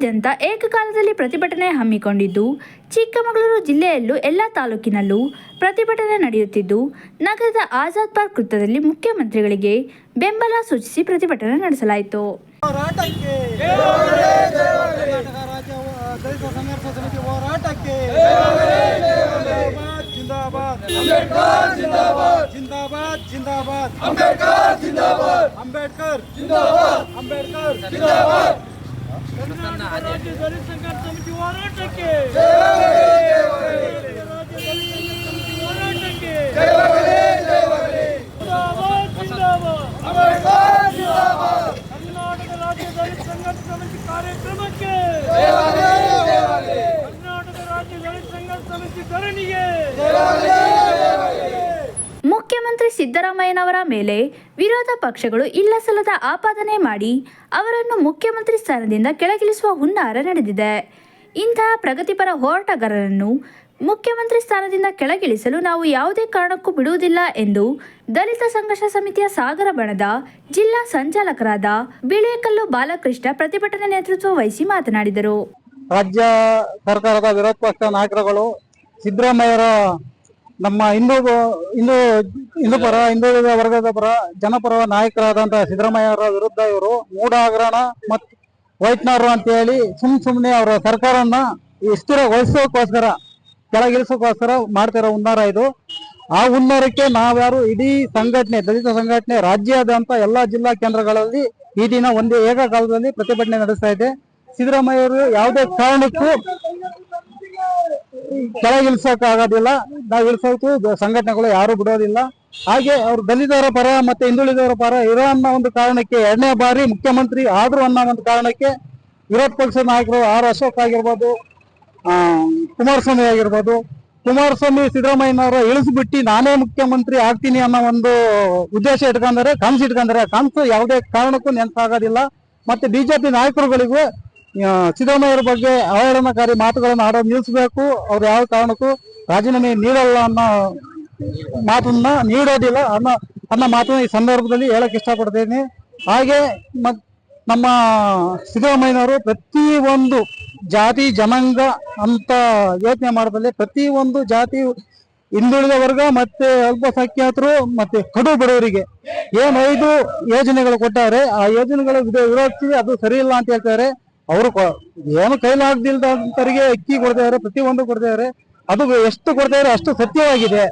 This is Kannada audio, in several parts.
ರಾಜ್ಯಾದ್ಯಂತ ಏಕಕಾಲದಲ್ಲಿ ಪ್ರತಿಭಟನೆ ಹಮ್ಮಿಕೊಂಡಿದ್ದು ಚಿಕ್ಕಮಗಳೂರು ಜಿಲ್ಲೆಯಲ್ಲೂ ಎಲ್ಲ ತಾಲೂಕಿನಲ್ಲೂ ಪ್ರತಿಭಟನೆ ನಡೆಯುತ್ತಿದ್ದು ನಗರದ ಆಜಾದ್ ಪಾರ್ಕ್ ವೃತ್ತದಲ್ಲಿ ಮುಖ್ಯಮಂತ್ರಿಗಳಿಗೆ ಬೆಂಬಲ ಸೂಚಿಸಿ ಪ್ರತಿಭಟನೆ ನಡೆಸಲಾಯಿತು. जिंदाबाद जिंदाबाद अंबेडकर जिंदाबाद अंबेडकर जिंदाबाद अंबेडकर ಜಿಂದಾಬಾದ್. दलित संघर्ष समिती वारा टक्के ಸಿದ್ದರಾಮಯ್ಯನವರ ಮೇಲೆ ವಿರೋಧ ಪಕ್ಷಗಳು ಇಲ್ಲಸಲ್ಲದ ಆಪಾದನೆ ಮಾಡಿ ಅವರನ್ನು ಮುಖ್ಯಮಂತ್ರಿ ಸ್ಥಾನದಿಂದ ಕೆಳಗಿಳಿಸುವ ಹುನ್ನಾರ ನಡೆದಿದೆ. ಇಂತಹ ಪ್ರಗತಿಪರ ಹೋರಾಟಗಾರರನ್ನು ಮುಖ್ಯಮಂತ್ರಿ ಸ್ಥಾನದಿಂದ ಕೆಳಗಿಳಿಸಲು ನಾವು ಯಾವುದೇ ಕಾರಣಕ್ಕೂ ಬಿಡುವುದಿಲ್ಲ ಎಂದು ದಲಿತ ಸಂಘರ್ಷ ಸಮಿತಿಯ ಸಾಗರ ಬಣದ ಜಿಲ್ಲಾ ಸಂಚಾಲಕರಾದ ಬಿಳೇಕಲ್ಲು ಬಾಲಕೃಷ್ಣ ಪ್ರತಿಭಟನೆ ನೇತೃತ್ವ ವಹಿಸಿ ಮಾತನಾಡಿದರು. ರಾಜ್ಯ ಸರ್ಕಾರದ ವಿರೋಧ ಪಕ್ಷ ನಾಯಕರುಗಳು ಸಿದ್ದರಾಮಯ್ಯರ ನಮ್ಮ ಹಿಂದೂ ಹಿಂದೂ ಹಿಂದೂ ಪರ ಹಿಂದುಳಿದ ವರ್ಗದ ಪರ, ಜನಪರ ನಾಯಕರಾದಂತಹ ಸಿದ್ದರಾಮಯ್ಯವರ ವಿರುದ್ಧ ಇವರು ಮೂಢ ಹಗರಣ ಮತ್ತು ವೈಟ್ನವರು ಅಂತ ಹೇಳಿ ಸುಮ್ ಸುಮ್ಮನೆ ಅವರ ಸರ್ಕಾರವನ್ನ ಸ್ಥಿರಗೊಳಿಸೋಕೋಸ್ಕರ, ಕೆಳಗಿಳಿಸೋಕೋಸ್ಕರ ಮಾಡ್ತಿರೋ ಹುನ್ನಾರ ಇದು. ಆ ಹುನ್ನಾರಕ್ಕೆ ನಾವ್ಯಾರು ಇಡೀ ಸಂಘಟನೆ, ದಲಿತ ಸಂಘಟನೆ, ರಾಜ್ಯಾದ್ಯಂತ ಎಲ್ಲಾ ಜಿಲ್ಲಾ ಕೇಂದ್ರಗಳಲ್ಲಿ ಈ ದಿನ ಒಂದೇ ಏಕಕಾಲದಲ್ಲಿ ಪ್ರತಿಭಟನೆ ನಡೆಸ್ತಾ ಇದೆ. ಸಿದ್ದರಾಮಯ್ಯರು ಯಾವುದೇ ಕಾರಣಕ್ಕೂ ಕೆಳಗಿಳಿಸಕ್ ಆಗೋದಿಲ್ಲ ನಾವು ಇಳಿಸೋದು ಸಂಘಟನೆಗಳು ಯಾರು ಬಿಡೋದಿಲ್ಲ. ಹಾಗೆ ಅವ್ರು ದಲಿತರ ಪರ ಮತ್ತೆ ಹಿಂದುಳಿದವರ ಪರ ಇರೋ ಅನ್ನೋ ಒಂದು ಕಾರಣಕ್ಕೆ ಎರಡನೇ ಬಾರಿ ಮುಖ್ಯಮಂತ್ರಿ ಆದ್ರು ಅನ್ನೋ ಒಂದು ಕಾರಣಕ್ಕೆ ವಿರೋಧ ಪಕ್ಷದ ನಾಯಕರು ಆರ್ ಅಶೋಕ್ ಆಗಿರ್ಬೋದು ಕುಮಾರಸ್ವಾಮಿ ಆಗಿರ್ಬೋದು, ಕುಮಾರಸ್ವಾಮಿ ಸಿದ್ದರಾಮಯ್ಯನವರ ಇಳಿಸ್ಬಿಟ್ಟು ನಾನೇ ಮುಖ್ಯಮಂತ್ರಿ ಆಗ್ತೀನಿ ಅನ್ನೋ ಒಂದು ಉದ್ದೇಶ ಇಟ್ಕೊಂಡ್ರೆ, ಕನಸು ಇಟ್ಕೊಂಡಾರೆ ಕನಸು ಯಾವುದೇ ಕಾರಣಕ್ಕೂ ನೆನಪಾಗೋದಿಲ್ಲ. ಮತ್ತೆ ಬಿಜೆಪಿ ನಾಯಕರುಗಳಿಗೂ ಸಿದ್ದರಾಮಯ್ಯರ ಬಗ್ಗೆ ಅವಹೇಳನಕಾರಿ ಮಾತುಗಳನ್ನು ಆಡೋದು ನಿಲ್ಲಿಸಬೇಕು ಅವ್ರು ಯಾವ ಕಾರಣಕ್ಕೂ ರಾಜೀನಾಮೆ ನೀಡಲ್ಲ ಅನ್ನೋ ಮಾತನ್ನ ನೀಡೋದಿಲ್ಲ ಅನ್ನೋ ಅನ್ನೋ ಮಾತನ್ನ ಈ ಸಂದರ್ಭದಲ್ಲಿ ಹೇಳಕ್ ಇಷ್ಟಪಡ್ತೇನೆ. ಹಾಗೆ ನಮ್ಮ ಸಿದ್ದರಾಮಯ್ಯನವರು ಪ್ರತಿ ಒಂದು ಜಾತಿ, ಜನಾಂಗ ಅಂತ ಯೋಚನೆ ಮಾಡದಲ್ಲಿ ಪ್ರತಿ ಒಂದು ಜಾತಿ, ಹಿಂದುಳಿದ ವರ್ಗ ಮತ್ತೆ ಅಲ್ಪಸಂಖ್ಯಾತರು ಮತ್ತೆ ಕಡು ಬಡವರಿಗೆ ಏನ್ ಐದು ಯೋಜನೆಗಳು ಕೊಟ್ಟಾರೆ, ಆ ಯೋಜನೆಗಳು ವಿರೋಧಿಸಿ ಅದು ಸರಿ ಇಲ್ಲ ಅಂತ ಹೇಳ್ತಾರೆ ಅವರು ಏನು ಕೈಲಾಗ್ದಿಲ್ದಂತರಿಗೆ ಅಕ್ಕಿ ಕೊಡ್ತಾ ಇದಾರೆ ಪ್ರತಿ ಒಂದು ಕೊಡ್ತಾ ಅದು ಎಷ್ಟು ಕೊಡ್ತಾ ಅಷ್ಟು ಸತ್ಯವಾಗಿದೆ.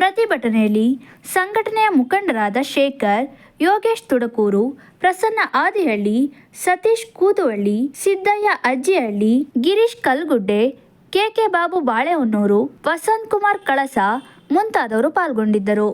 ಪ್ರತಿಭಟನೆಯಲ್ಲಿ ಸಂಘಟನೆಯ ಮುಖಂಡರಾದ ಶೇಖರ್, ಯೋಗೇಶ್ ತುಡಕೂರು, ಪ್ರಸನ್ನ ಆದಿಹಳ್ಳಿ, ಸತೀಶ್ ಕೂದುವಳ್ಳಿ, ಸಿದ್ದಯ್ಯ ಅಜ್ಜಿಹಳ್ಳಿ, ಗಿರೀಶ್ ಕಲ್ಗುಡ್ಡೆ ಕೆಕೆ ಬಾಬು ಬಾಳೆಹೊನ್ನೂರು ವಸಂತ್ ಕುಮಾರ್ ಕಳಸ ಮುಂತಾದವರು ಪಾಲ್ಗೊಂಡಿದ್ದರು.